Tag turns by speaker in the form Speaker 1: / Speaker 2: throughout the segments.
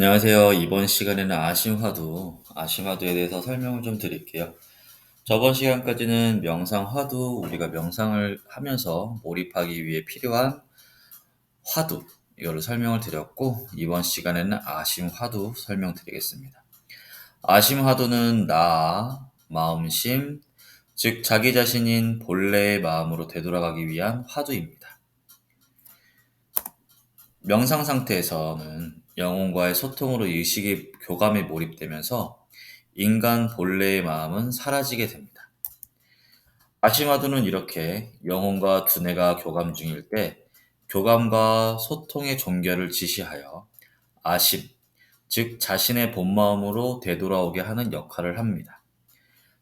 Speaker 1: 안녕하세요. 이번 시간에는 아심화두, 아심화두에 대해서 설명을 좀 드릴게요. 저번 시간까지는 명상화두, 우리가 명상을 하면서 몰입하기 위해 필요한 화두, 이거를 설명을 드렸고, 이번 시간에는 아심화두 설명드리겠습니다. 아심화두는 나, 마음심, 즉 자기 자신인 본래의 마음으로 되돌아가기 위한 화두입니다. 명상 상태에서는 영혼과의 소통으로 의식이 교감에 몰입되면서 인간 본래의 마음은 사라지게 됩니다. 아시마두는 이렇게 영혼과 두뇌가 교감 중일 때 교감과 소통의 종결을 지시하여 아심, 즉 자신의 본 마음으로 되돌아오게 하는 역할을 합니다.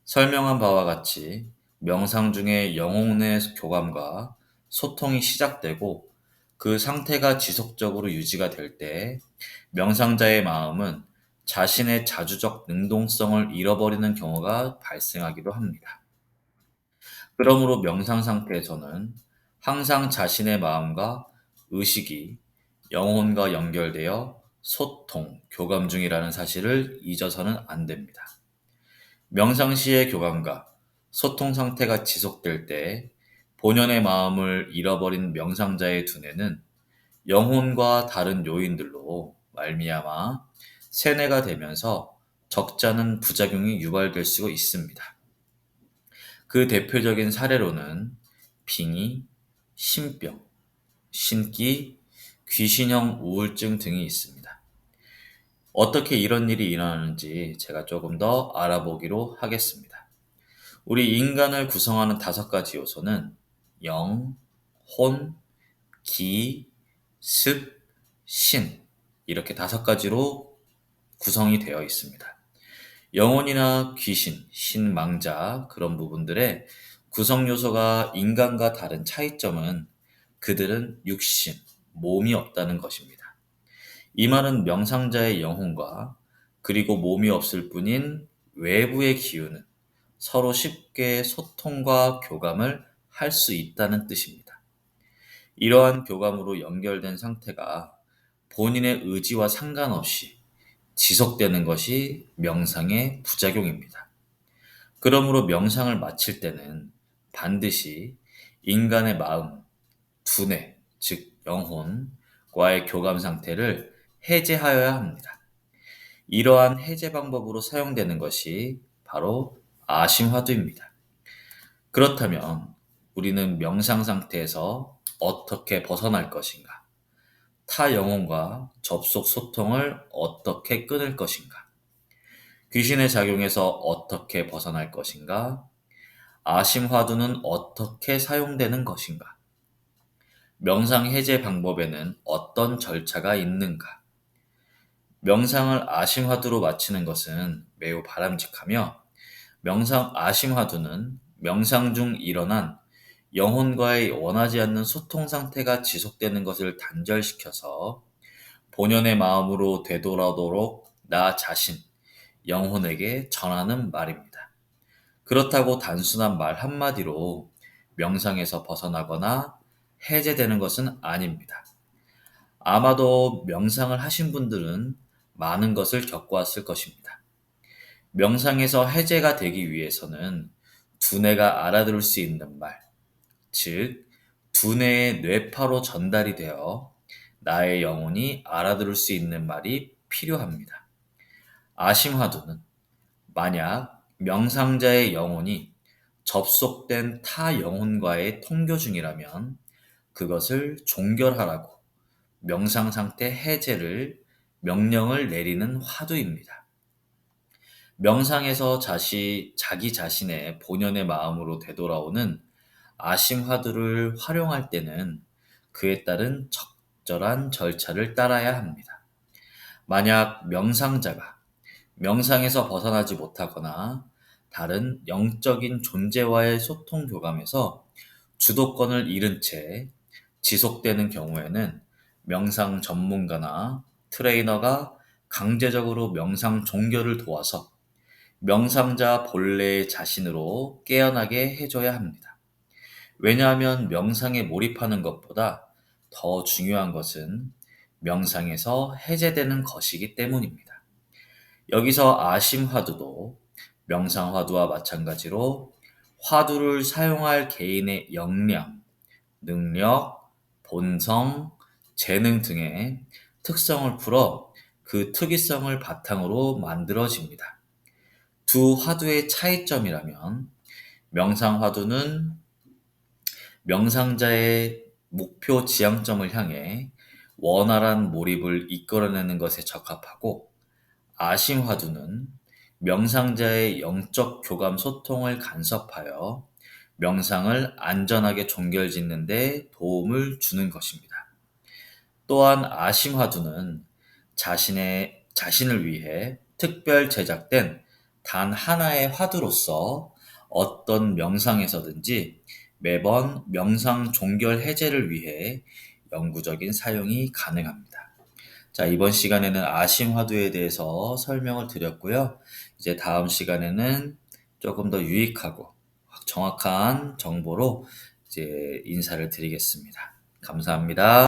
Speaker 1: 설명한 바와 같이 명상 중에 영혼의 교감과 소통이 시작되고 그 상태가 지속적으로 유지가 될 때 명상자의 마음은 자신의 자주적 능동성을 잃어버리는 경우가 발생하기도 합니다. 그러므로 명상 상태에서는 항상 자신의 마음과 의식이 영혼과 연결되어 소통, 교감 중이라는 사실을 잊어서는 안 됩니다. 명상 시의 교감과 소통 상태가 지속될 때 본연의 마음을 잃어버린 명상자의 두뇌는 영혼과 다른 요인들로 말미암아 세뇌가 되면서 적잖은 부작용이 유발될 수 있습니다. 그 대표적인 사례로는 빙의, 신병, 신기, 귀신형 우울증 등이 있습니다. 어떻게 이런 일이 일어나는지 제가 조금 더 알아보기로 하겠습니다. 우리 인간을 구성하는 다섯 가지 요소는 영, 혼, 기, 습, 신 이렇게 다섯 가지로 구성이 되어 있습니다. 영혼이나 귀신, 신망자 그런 부분들의 구성 요소가 인간과 다른 차이점은 그들은 육신, 몸이 없다는 것입니다. 이 말은 명상자의 영혼과 그리고 몸이 없을 뿐인 외부의 기운은 서로 쉽게 소통과 교감을 할 수 있다는 뜻입니다. 이러한 교감으로 연결된 상태가 본인의 의지와 상관없이 지속되는 것이 명상의 부작용입니다. 그러므로 명상을 마칠 때는 반드시 인간의 마음, 두뇌, 즉 영혼과의 교감 상태를 해제하여야 합니다. 이러한 해제 방법으로 사용되는 것이 바로 아심화두입니다. 그렇다면 우리는 명상 상태에서 어떻게 벗어날 것인가? 타 영혼과 접속 소통을 어떻게 끊을 것인가? 귀신의 작용에서 어떻게 벗어날 것인가? 아심화두는 어떻게 사용되는 것인가? 명상 해제 방법에는 어떤 절차가 있는가? 명상을 아심화두로 마치는 것은 매우 바람직하며 명상 아심화두는 명상 중 일어난 영혼과의 원하지 않는 소통 상태가 지속되는 것을 단절시켜서 본연의 마음으로 되돌아오도록 나 자신, 영혼에게 전하는 말입니다. 그렇다고 단순한 말 한마디로 명상에서 벗어나거나 해제되는 것은 아닙니다. 아마도 명상을 하신 분들은 많은 것을 겪어왔을 것입니다. 명상에서 해제가 되기 위해서는 두뇌가 알아들을 수 있는 말, 즉 두뇌의 뇌파로 전달이 되어 나의 영혼이 알아들을 수 있는 말이 필요합니다. 아심화두는 만약 명상자의 영혼이 접속된 타 영혼과의 통교 중이라면 그것을 종결하라고 명상 상태 해제를 명령을 내리는 화두입니다. 명상에서 자시, 자기 자신의 본연의 마음으로 되돌아오는 아심화두를 활용할 때는 그에 따른 적절한 절차를 따라야 합니다. 만약 명상자가 명상에서 벗어나지 못하거나 다른 영적인 존재와의 소통 교감에서 주도권을 잃은 채 지속되는 경우에는 명상 전문가나 트레이너가 강제적으로 명상 종결을 도와서 명상자 본래의 자신으로 깨어나게 해줘야 합니다. 왜냐하면 명상에 몰입하는 것보다 더 중요한 것은 명상에서 해제되는 것이기 때문입니다. 여기서 아심 화두도 명상 화두와 마찬가지로 화두를 사용할 개인의 역량, 능력, 본성, 재능 등의 특성을 풀어 그 특이성을 바탕으로 만들어집니다. 두 화두의 차이점이라면 명상 화두는 명상자의 목표 지향점을 향해 원활한 몰입을 이끌어내는 것에 적합하고 아심 화두는 명상자의 영적 교감 소통을 간섭하여 명상을 안전하게 종결짓는 데 도움을 주는 것입니다. 또한 아심 화두는 자신의 자신을 위해 특별 제작된 단 하나의 화두로서 어떤 명상에서든지 매번 명상 종결 해제를 위해 영구적인 사용이 가능합니다. 자, 이번 시간에는 아심 화두에 대해서 설명을 드렸고요. 이제 다음 시간에는 조금 더 유익하고 정확한 정보로 이제 인사를 드리겠습니다. 감사합니다.